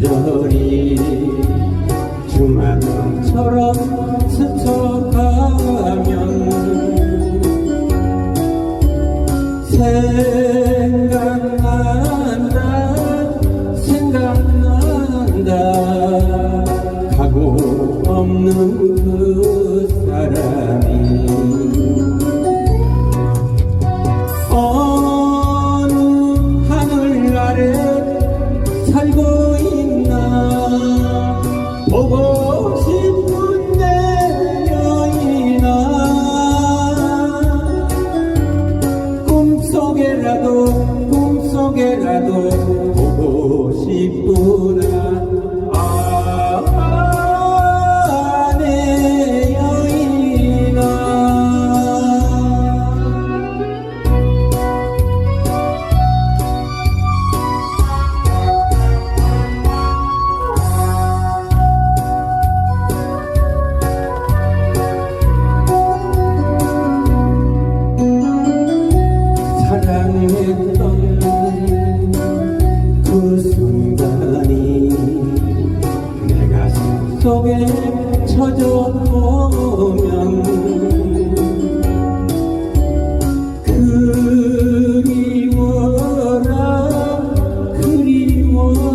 계절이 주마등처럼 스쳐가면 생각난다 생각난다. 가고 없는 꿈속에라도 꿈속에라도. 속에 젖어 보면 그리워라 그리워라.